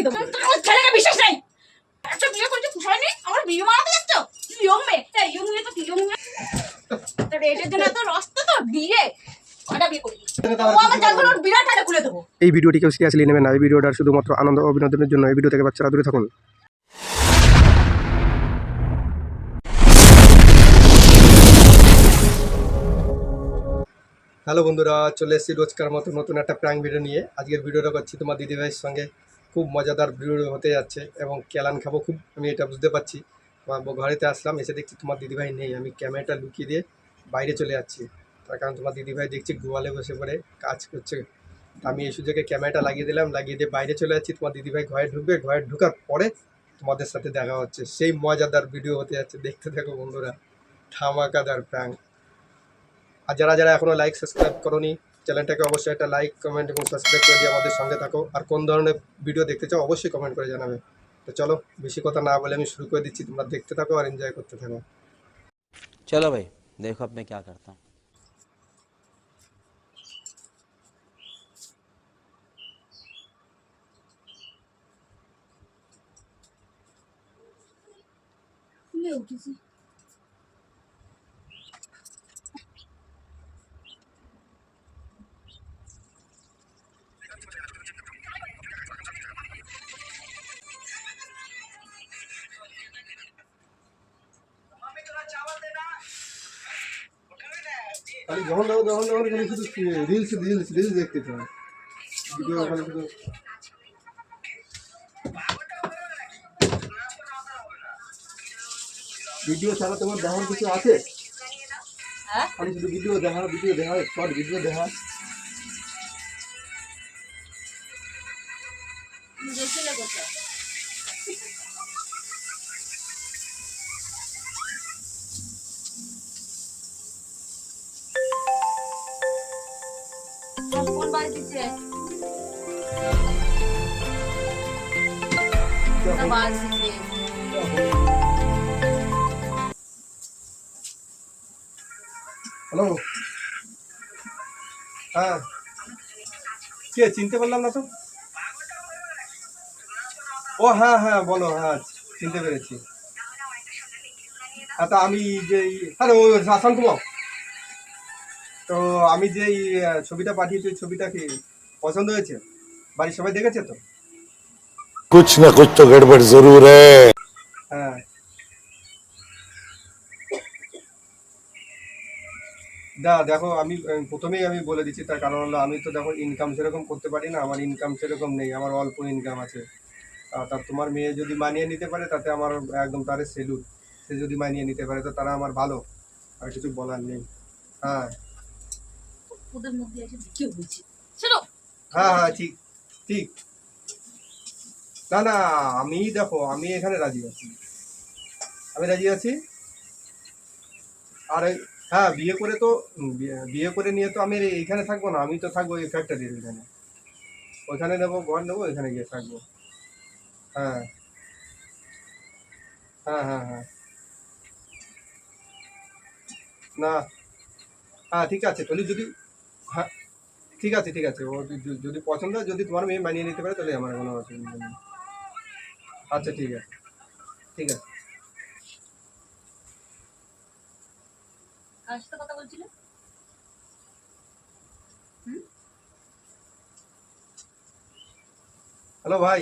লাগিয়ে দেবো? তোর ছেলেকে বিশ্বাস নেই। একটা বিয়ে আমার বিয়ে মারাতে যাচ্ছ? ইয়ং মেয়ে ইয়ং মেয়ে তো ইয়ং মেয়ে তোর এটার জন্য রাস্তা তো বিয়ে? এই ভিডিওটি কেউ সিরিয়াসলি নেবেন না। এই ভিডিওটার শুধুমাত্র আনন্দ ও বিনোদনের জন্য এই ভিডিও থেকে বাচ্চারা দূরে থাকুন। হ্যালো বন্ধুরা চলে এসেছি রোজকার মতো নতুন একটা প্র্যাঙ্ক ভিডিও নিয়ে। আজকের ভিডিওটা করছি তোমার দিদিভাইয়ের সঙ্গে। খুব মজাদার ভিডিও হতে যাচ্ছে এবং ক্যালান খাব খুব, আমি এটা বুঝতে পারছি। আমার ঘরেতে আসলাম, এসে দেখছি তোমার দিদিভাই নেই। আমি ক্যামেরাটা লুকিয়ে দিয়ে বাইরে চলে যাচ্ছি। তার কারণ তোমার দিদিভাই দেখছি গোয়ালে বসে পড়ে, কাজ করছে। আমি এই সুযোগে ক্যামেরাটা লাগিয়ে দিলাম, লাগিয়ে দিয়ে বাইরে চলে যাচ্ছি। তোমার দিদিভাই ঘরে ঢুকবে, ঘরে ঢুকার পরে তোমাদের সাথে দেখা হচ্ছে। সেই মজাদার ভিডিও হতে যাচ্ছে। দেখতে থাকো বন্ধুরা, ধামাকাদার প্র্যাঙ্ক আর যারা যারা এখনও লাইক সাবস্ক্রাইব করনি চ্যানেলটাকে অবশ্যই একটা লাইক কমেন্ট এবং সাবস্ক্রাইব করে দিয়ে আমাদের সঙ্গে থাকো আর কোন ধরনের ভিডিও দেখতে চাও অবশ্যই কমেন্ট করে জানাবে তো চলো বেশি কথা না বলে আমি শুরু করে দিচ্ছি তোমরা দেখতে থাকো আর এনজয় করতে থাকো चलो भाई देखो अब मैं क्या करता हूँ খুলে উঠেছি দেখো যখন যখন শুধু রিলস রিলস রিলস দেখতে চাই ভিডিও খালি শুধু ভিডিও ছাড়া তোমার দেখার কিছু আছে? হ্যাঁ? খালি শুধু ভিডিও দেখা ভিডিও দেখা শর্ট ভিডিও দেখা হ্যালো হ্যাঁ। কে, চিনতে পারলাম না তো? ও হ্যাঁ হ্যাঁ বলো হ্যাঁ চিনতে পেরেছি। হ্যাঁ তা আমি যে হ্যালো শাসন কুমার। তো আমি যে ছবিটা পাঠিয়েছি ছবিটা কি পছন্দ হয়েছে? বাড়ির সবাই দেখেছে তো? कुछ न कुछ तो गड़बड़ जरूर है হ্যাঁ দা দেখো আমি আহ, প্রথমেই আমি বলে দিচ্ছি তার কারণ হলো আমি তো দেখো ইনকাম সেরকম করতে পারি না আমার ইনকাম সেরকম নেই আমার অল্প ইনকাম আছে আহ, তা তোমার মেয়ে যদি মানিয়ে নিতে পারে তাতে আমার একদম তারে সেলুট সে যদি মানিয়ে নিতে পারে তো তারা আমার ভালো আর কিছু বলার নেই হ্যাঁ ওদের মধ্যে এসে কি হয়েছে শোনো হ্যাঁ হ্যাঁ ঠিক ঠিক না না, আমি দেখো, আমি এখানে রাজি আছি। আমি রাজি আছি। আর হ্যাঁ বিয়ে করে তো বিয়ে- করে নিয়ে তো আমি এইখানে থাকব না, আমি তো থাকব এই ফ্যাক্টরির এখানে ওইখানে। নেব, ঘর নেব, ওইখানে গিয়ে থাকব। হ্যাঁ। হ্যাঁ হ্যাঁ হ্যাঁ। না। হ্যাঁ ঠিক আছে, তাহলে যদি হ্যাঁ ঠিক আছে ঠিক আছে। ও যদি- যদি পছন্দ হয়, যদি তোমার মেয়ে মানিয়ে নিতে পারে, তাহলে আমার কোনো অসুবিধা নেই। আচ্ছা ঠিক আছে। ঠিক আছে। কার সাথে কথা বলছিলে? হ্যালো ভাই।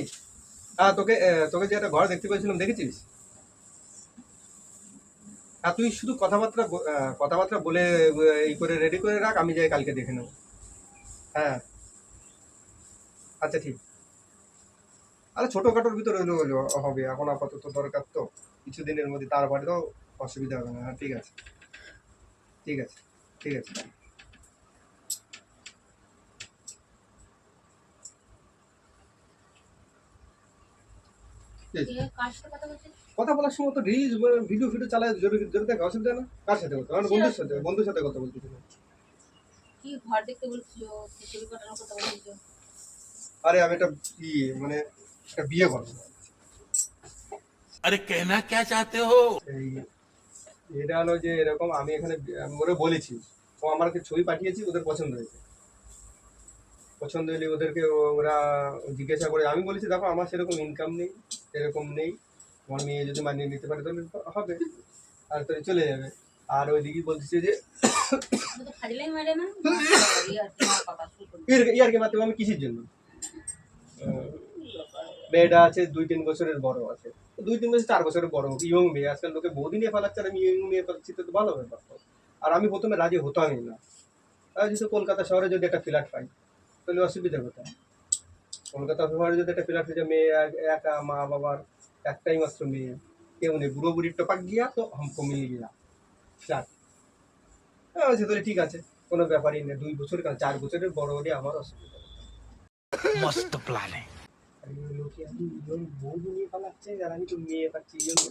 হ্যাঁ তোকে তোকে যে একটা ঘর দেখতে পেয়েছিলাম দেখেছিস? হ্যাঁ তুই শুধু কথাবার্তা কথাবার্তা বলে এই করে রেডি করে রাখ আমি যাই কালকে দেখে নেব। হ্যাঁ। আচ্ছা ঠিক। আরে ছোটোখাটোর ভিতরে হলেও হবে এখন আপাতত দরকার তো কিছুদিনের মধ্যে তারপরে তো অসুবিধা হবে না হ্যাঁ ঠিক আছে। ঠিক আছে ঠিক আছে। কথা বলার সময় তো রিলস ভিডিও ফিডিও চালায় জোরে জোরে দেখে অসুবিধা না? কার সাথে কথা? মানে বন্ধুর সাথে বন্ধুর সাথে কথা বলছি। কি ঘর দেখতে বলছিল আরে আমি একটা কি মানে একটা বিয়ে করো আরে কেনা কে চাতে হো এটা হলো যে এরকম আমি এখানে বলে বলেছি। ও আমার কাছে ছবি পাঠিয়েছি ওদের পছন্দ হয়েছে। পছন্দ হলে ওদেরকে ওরা জিজ্ঞাসা করে আমি বলেছি দেখো আমার সেরকম ইনকাম নেই এরকম নেই। আমার মেয়ে যদি মানিয়ে নিতে পারে তাহলে হবে। আর তো চলে যাবে। আর ওই দিকে বলছে যে ইয়ারকে ইয়ে ইয়ে মাধ্যমে আমি কিসের জন্য? মেয়েটা আছে দুই তিন বছরের বড় আছে। দুই তিন বছর, চার বছরের বড়, ইয়ং মেয়ে। আজকাল লোকে বৌদি নিয়ে ফেলাচ্ছে আর আমি ইয়ং মেয়ে পালাচ্ছি, তো ভালো ব্যাপার। আর আমি প্রথমে রাজি হতামই না। যদি কলকাতা শহরে যদি একটা ফ্ল্যাট পাই, তাহলে অসুবিধা হতো কলকাতা শহরে যদি একটা ফ্ল্যাট হয়ে মেয়ে একা মা বাবার একটাই মাত্র মেয়ে। কেউ নেই, বুড়ো বুড়ির টপাক গিয়া তো হামকো মিল গিয়া। ফ্ল্যাট। হ্যাঁ সে তাহলে ঠিক আছে, কোনো ব্যাপারই নেই। দুই বছর চার বছরের বড় হলে আমার অসুবিধা মস্ত প্ল্যান লোকে আমি বউ নিয়ে পালাচ্ছে আর আমি তো মেয়ে পাচ্ছি জন্য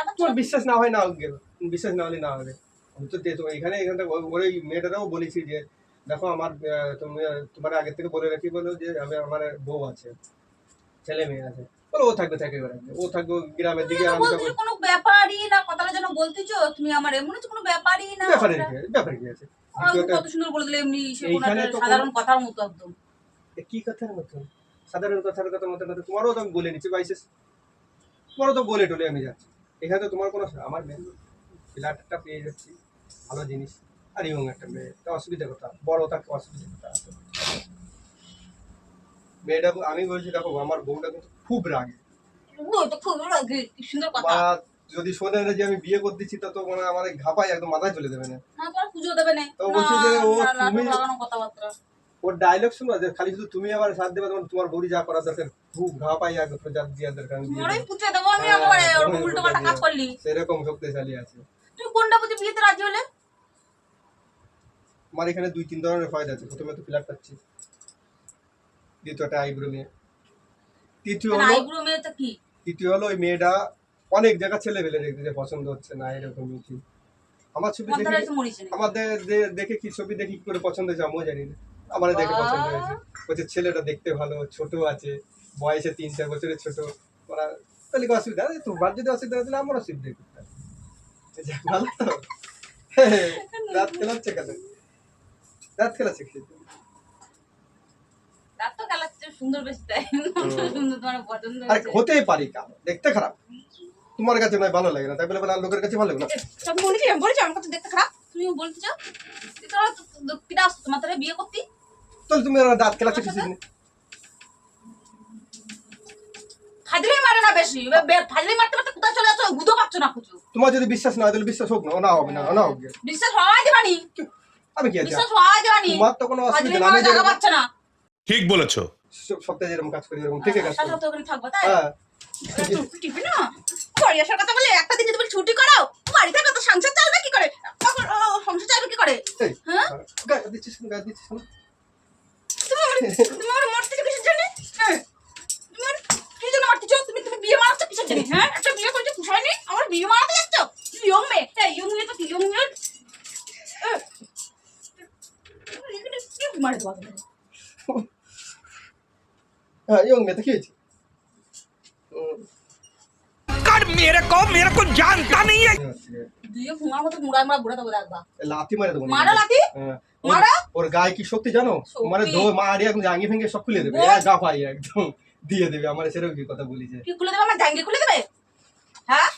পাচ্ছ? তোমার বিশ্বাস না হয় না বিশ্বাস না হলে না হবে। আমি তো এখানে এখানে ওই মেয়েটারাও বলেছি যে দেখো আমার তুমি তোমার আগে থেকে বলে রাখি বলো যে আমি আমার বউ আছে ছেলে মেয়ে আছে। বলো ও থাকবে থাকে এবার ও থাকবে গ্রামের দিকে আমি থাকব কোনো ব্যাপারই না কথাটা যেন বলতেছো তুমি আমার এমন কোনো ব্যাপারই না ব্যাপারে রেখে ব্যাপারে কি আছে কত সুন্দর বলে দিলে এমনি সাধারণ কথার মতো একদম। কি কথার মতো? সাধারণ কথার কথা মতো কথা তোমারও তো আমি বলে নিচ্ছি বাইসেস তোমারও তো বলে টলে আমি যাচ্ছি। এখানে তো তোমার কোনো আমার মেয়ে ফ্ল্যাটটা পেয়ে যাচ্ছি ভালো জিনিস। আর ইয়ং একটা মেয়ে তা অসুবিধা কথা বড় থাকতে অসুবিধা কথা মেয়েটা আমি বলছি দেখো আমার বউটা কিন্তু খুব রাগে। খুব লাগে, সুন্দর কথা। যদি শোনে না যে আমি বিয়ে করে দিচ্ছি তা তো মানে আমার ঘাপায় একদম মাথায় চলে দেবে না। না পুজো দেবে না। তো বলছি যে ও না, না, তুমি- ওর ডায়লগ শোনো যে খালি শুধু তুমি আবার সাথ দেবে তোমার তোমার বড়ি যা করার দরকার খুব ঘাপাই একদম যা দিয়া দরকার দিয়ে তোমারই দেবো। দেবো আমি হ্যাঁ, ওর উল্টো পাল্টা কাজ করলি। সেরকম শক্তিশালী আছে। তুমি কোনটা বিয়েতে রাজি হলে? আমার এখানে দুই তিন ধরনের ফায়দা আছে। প্রথমে তো ফ্ল্যাট পাচ্ছি। দ্বিতীয়টা আইব্রো মেয়ে তৃতীয় হলো আইব্রো মেয়েটা কি? তৃতীয় হলো ওই মেয়েটা অনেক জায়গা ছেলে ফেলে দেখতে যে পছন্দ হচ্ছে না এরকম কি। আমার ছবি দেখে আমাদের দেখে কি ছবি দেখে কি করে পছন্দ হয়েছে আমিও জানি না। আমার দেখে পছন্দ হয়েছে। বলছে ছেলেটা দেখতে ভালো ছোট আছে বয়সে তিন চার বছরের ছোট। ওরা তাহলে কি অসুবিধা? তোমার যদি অসুবিধা তাহলে আমার অসুবিধা ভালো তো? রাত খেলাচ্ছে কেন? রাত খেলাচ্ছে কালার সুন্দর বেশি তাই। সুন্দর তোমার পছন্দ আর হতেই পারি কারও দেখতে খারাপ। তোমার কাছে নয় ভালো লাগে না। তাই বলে বলে লোকের কাছে ভালো লাগে না। সব বলেছি আমি বলেছি আমার কাছে দেখতে খারাপ। তুমি বলতে চাও। তোরা পিতা আসতো তোমার তাহলে বিয়ে করতি? তাহলে তুমি দাঁত খেলাচ্ছে কিছু দিন মারে না বেশি। মারতে মারতে কোথায় চলে যাচ্ছ? বুঝতে পারছ না কিছু? তোমার যদি বিশ্বাস না হয় তাহলে বিশ্বাস হোক না। হবে না না হোক বিশ্বাস হওয়া আমি কি বিশ্বাস হওয়া তোমার তো কোনো অসুবিধা না। আমি মারা সপ্তাহে যেরকম কাজ করি এরকম থেকে হ্যাঁ, কাজ করি। থাকব হ্যাঁ। আসার কথা বলে একটা দিন যদি বলি ছুটি করাও? বাড়িতে থাকবে তো সংসার চলবে কি করে? তখন সংসার চলবে কি করে? হ্যাঁ? হ্যাঁ? গায়ে দিচ্ছিস গায়ে দিচ্ছিস তুমি হ্যাঁ, মানে দিয়ে দেবে সেরকম কি কথা হ্যাঁ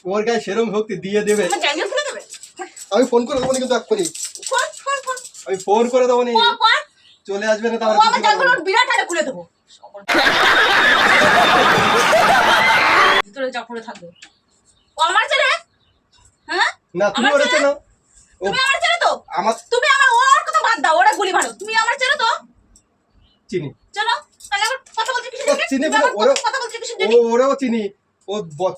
সেরম শক্তি দিয়ে দেবে আমি ফোন করে দেবো কিন্তু আমি ফোন করে দেবো চলে আসবে না তাহলে বিরাট খুলে দেবো ভিতরে চাপড়ে থাকবে। ও আমার ছেলে? হ্যাঁ? না তুমি ছেলে? তুমি আমার ছেলে তো? আমার তুমি আমার ওর কথা বাদ দাও ওরা গুলি মারো তুমি আমার ছেলে তো? চিনি। চলো তাহলে কথা বলছি কিসের ও চিনি আমার ওরা- কথা বলছি কিসের ও ওরাও চিনি। ও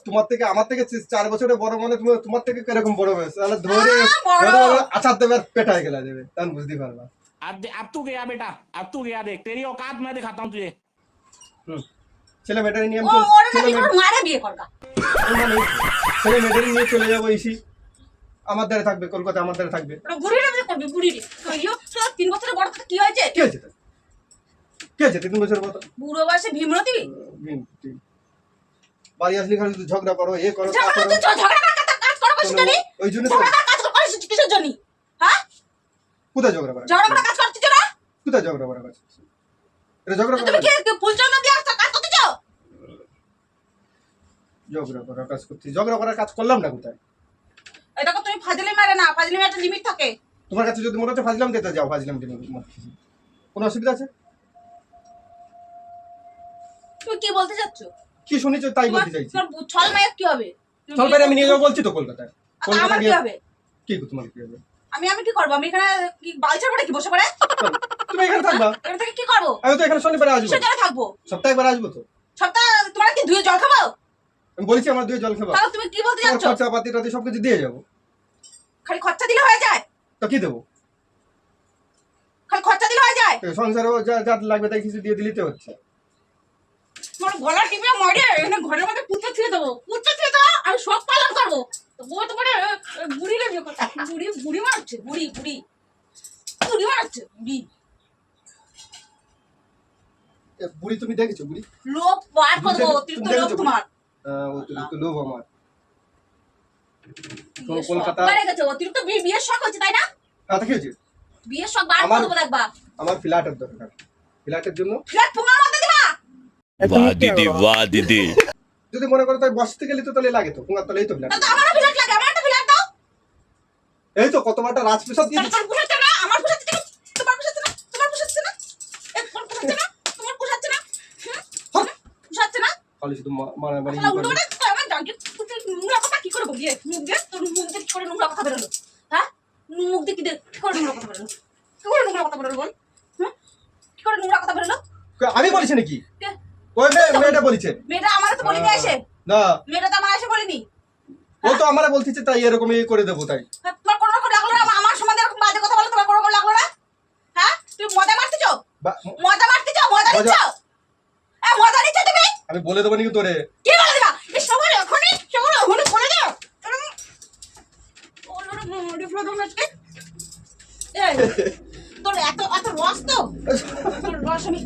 তোমার থেকে আমার থেকে চার বছরের বড় মানে তুমি তোমার থেকে কীরকম বড় হয়েছে তাহলে ধরে আচার দেবে আর পেটায় গেলা দেবে। তখন বুঝতে পারবা। अब दे- अब तू गया बेटा अब तू गया देख तेरी औकात मैं दिखाता हूँ तुझे হুম ছেলে মেয়েটারে নিয়ে আমি ও চলে- ওরা ছেলে নাকি মেয়ে- ওর মারে বিয়ে করবা মানে ছেলে মেয়েটারে নিয়ে চলে যাবো ইসি আমার দ্বারা থাকবে কলকাতা আমার দ্বারা থাকবে ওরা বুড়িরে বিয়ে করবি বুড়িরে ইয়ো তোর তিন বছরের বড় তো কি হয়েছে কি হয়েছে তার? কি হয়েছে তিন বছর মতো বুড়ো বয়সে ভীমরতি বাড়ি আসলে খালি শুধু ঝগড়া করো এ করো তা ঝগড়া করো করছো, ঝগড়া করার কাজ- কাজ করো কিসের জন্য? ওই জন্য তো ঝগড়া করার কাজ করো কিসের জন্য? হ্যাঁ? কোথায় ঝগড়া করা ঝগড়া করার কাজ করতেছো না? কোথায় ঝগড়া করা কাজ এটা ঝগড়া করা তুমি কি- ফুলচন্দন দিয়ে আসছো, কাজ করতেছো? ঝগড়া করার কাজ করছি ঝগড়া করার কাজ করলাম না কোথায় এই দেখো তুমি ফাজলি মারে না, ফাজলি মারে একটা লিমিট থাকে। তোমার কাছে যদি মনে হচ্ছে ফাজলাম দিতে যাও ফাজলাম দিতে কোনো অসুবিধা আছে তুমি কি বলতে চাচ্ছ? কি শুনেছো তাই বলতে চাইছি ছল মায়ের কি হবে? চল বাইরে আমি নিয়ে যাব বলছি তো কলকাতায় কলকাতা কি হবে? কি তোমার কি হবে আমি আমি কি করব? আমি এখানে কি বালছার পরে কি বসে পড়ে? তুমি এখানে থাকবা। এখান থেকে কি করব? আমি তো এখানে শনিবারে আসব। জন্য থাকব? সপ্তাহে একবার আসব তো। সপ্তাহ তোমার কি ধুয়ে জল খাব? আমি বলেছি আমার দুই জল খাবা। তাহলে তুমি কি বলতে চাচ্ছ খরচা পাতি টাতি সবকিছু দিয়ে যাব। খালি খরচা দিলে হয়ে যায়? তো কি দেবো? খালি খরচা দিলে হয়ে যায়? এই সংসারেও যা যা লাগবে তাই কিছু দিয়ে দিলিতে হচ্ছে। তোমার গলা টিপে মরে এখানে ঘরের মধ্যে পুত্র ছুঁয়ে দেবো। পুত্র ছুঁয়ে দেবো আমি সব পালন করব। বহুত বড় বুড়িরে বুড়ি বুড়ি মারছে বুড়ি বুড়ি। বুড়ি মারছে বুড়ি। বুড়ি তুমি দেখেছ বুড়ি? পার অতিরিক্ত লোক তোমার। অতিরিক্ত লোভ আমার। কলকাতা গেছে অতিরিক্ত বিয়ের শখ হচ্ছে তাই না? বিয়ের শখ বার করব আমার ফ্ল্যাটের দরকার। ফ্ল্যাটের জন্য? ফ্ল্যাট তোমার মধ্যে দিবা। বাহ দিদি বাহ দিদি। যদি মনে করো তাই বসতে গেলে তো তাহলে লাগে তো কুঙ্গার তলেই তো ফ্ল্যাট তাহলে তো ফ্ল্যাট লাগে আমার একটা ফ্ল্যাট দাও। এই তো কতবারটা রাজপ্রসাদ দিয়ে তাহলে পোষাচ্ছে না? আমার পোষাচ্ছে না? তোমার পোষাচ্ছে না? তোমার পোষাচ্ছে না? তোমার পোষাচ্ছে না? তোমার পোষাচ্ছে না? পোষাচ্ছে না? খালি শুধু মা- মারামারি তাহলে উল্টো করবে। পাল্টা আমার জানকে তুই নোংরা কথা কি করে বলবি মুখ দিয়ে তোর মুখ দিয়ে কি করে নোংরা কথা বেরোলো? হ্যাঁ? মুখ দিয়ে কি কি করে নোংরা কথা বেরোলো? কি করে নোংরা কথা বেরোলো বল? হুম? কি করে নোংরা কথা বেরোলো? আমি বলেছি নাকি? কে? ওই মেয়ে মেয়েটা বলেছে। মেয়েটা আমার তো বলিনি এসে। না। মেয়েটা তো আমার এসে বলিনি। ও তো আমার বলতেছে তাই এরকম ইয়ে করে দেবো তাই। হ্যাঁ, তোমার কোনো রকম লাগল না? আমার- সম্বন্ধে এরকম বাজে কথা বলে তোমার কোনো রকম লাগল না? হ্যাঁ? তুমি মজা মারতেছো? মজা মারতেছো? মজা নিচ্ছ? এ মজা নিচ্ছ তুমি? আমি বলে দেবো নাকি তোরে? কি বলে দিবা? এই সবাই এখনই সবাই এখনই বলে দাও তোর এত এত রস তো? তোর রস আমি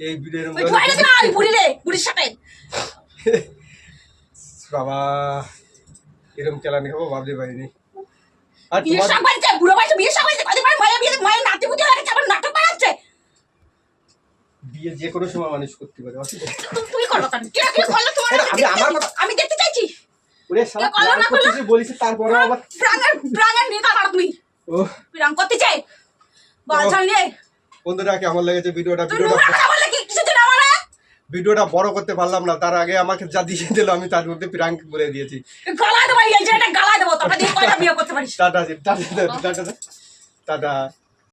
এই ভিডিওর সাথে। বাবা এরকম খাব ভাবতে পারিনি। আর বুড়ো কদিন বিয়ে মায়ের নাতি আবার নাটক বানাচ্ছে। বিয়ে যে কোনো সময় মানুষ করতে পারে তুমি তুই করল কেন? কে কি করল তোমার আমি আমার কথা- আমি দেখতে চাইছি। ওরে না বলিস তারপরে আবার প্রাঙ্গার প্রাঙ্গার নিয়ে কাটা তুমি। ও করতে চাই। বন্ধুরা কেমন লেগেছে ভিডিওটা ভিডিওটা নোংরা কথা বললে কি কিছু দিন আমার ভিডিওটা বড় করতে পারলাম না তার আগে আমাকে যা দিয়ে দিল আমি তার মধ্যে প্রাঙ্ক বলে দিয়েছি। Tata tata tata.